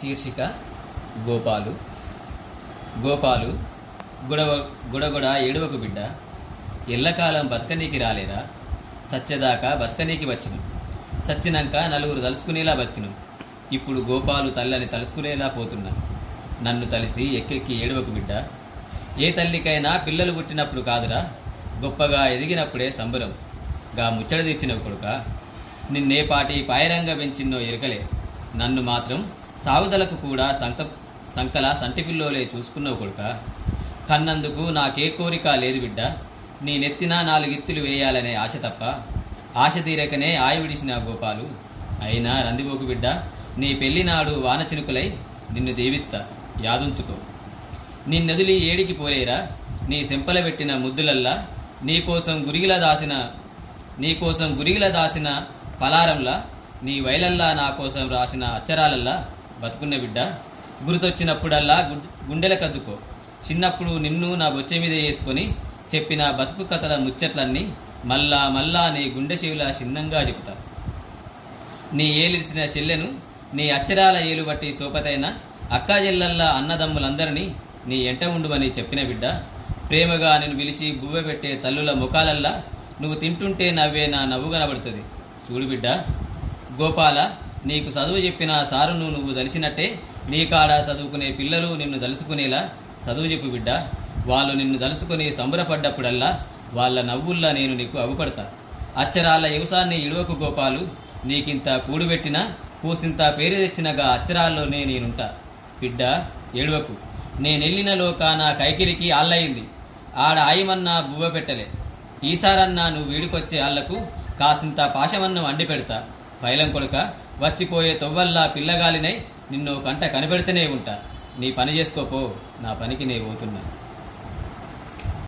శీర్షిక గోపాలు. గోపాలు గుడవ గుడగుడ ఏడవకు బిడ్డ. ఎల్లకాలం బతకనీకి రాలేరా సత్యదాకా బతకనీకి వచ్చిన. సచ్చినాక నలుగురు తలుసుకునేలా బతికిను. ఇప్పుడు గోపాలు తల్లని తలుసుకునేలా పోతున్నా. నన్ను తలిసి ఎక్కెక్కి ఏడవకు బిడ్డ. ఏ తల్లికైనా పిల్లలు పుట్టినప్పుడు కాదురా. గొప్పగా ఎదిగినప్పుడే సంబరం. గా ముచ్చట తీర్చిన కొడుక. నిన్నే పాటి పాయరంగా పెంచిన్నో ఎరకలే. నన్ను మాత్రం సాగుదలకు కూడా సంక సంకల సంటిపిల్లోలే చూసుకున్నావు కొడుక. కన్నందుకు నాకే కోరిక లేదు బిడ్డ. నీ నెత్తిన వేయాలనే ఆశ తప్ప ఆశ తీరకనే ఆయ విడిచిన గోపాలు. అయినా రందిబోకు బిడ్డ. నీ పెళ్ళినాడు వాన చినుకులై నిన్ను దేవిత్త. యాదుంచుకో. నిన్నొదిలి ఏడికి పోలేరా? నీ సెంపల పెట్టిన ముద్దులల్లా నీకోసం గురిగిల దాసిన నీకోసం గురిగిల దాసిన పలారంలా నీ వైలల్లా నా కోసం రాసిన అచ్చరాలల్లా బతుకున్న బిడ్డ గుర్తొచ్చినప్పుడల్లా గుండెల కద్దుకో. చిన్నప్పుడు నిన్ను నా బొచ్చె మీద వేసుకొని చెప్పిన బతుకు కథల ముచ్చట్లన్నీ మళ్ళా మళ్ళా నీ గుండె చెవిలా చిన్నంగా చెబుతా. నీ ఏలిసిన చెల్లెను నీ అచ్చరాల ఏలు బట్టి సోపతైన అక్కా చెల్లెల్లా అన్నదమ్ములందరినీ నీ ఎంట ఉండుమని చెప్పిన బిడ్డ ప్రేమగా నిన్ను పిలిచి బువ్వ పెట్టే తల్లుల ముఖాలల్లా నువ్వు తింటుంటే నవ్వే నా నవ్వు కనబడుతుంది. చూడు బిడ్డ గోపాల నీకు చదువు చెప్పిన సారును నువ్వు దలిసినట్టే నీ కాడ చదువుకునే పిల్లలు నిన్ను దలుసుకునేలా చదువు చెప్పు బిడ్డ. వాళ్ళు నిన్ను దలుసుకుని సంబరపడ్డప్పుడల్లా వాళ్ళ నవ్వుల్లా నేను నీకు అగుపడతా. అచ్చరాల యువసాన్ని ఇడువకు గోపాలు నీకింత కూడుబెట్టినా కూసింత పేరు తెచ్చినగా అచ్చరాల్లోనే నేనుంటా. బిడ్డ ఏడవకు. నేనెళ్ళిన లోకాన కైకిరికి ఆళ్ళయింది. ఆడ ఆయమన్నా బువ్వ పెట్టలే. ఈసారన్నా నువ్వు వీడికొచ్చే ఆళ్ళకు కాసింత పాశమన్నం అండి పెడతా. పైలం కొడుక వచ్చిపోయే తొవ్వల్లా పిల్లగాలినై నిన్ను కంట కనబెడితేనే ఉంటా. నీ పని చేసుకోపో నా పనికి నే పోతున్నా.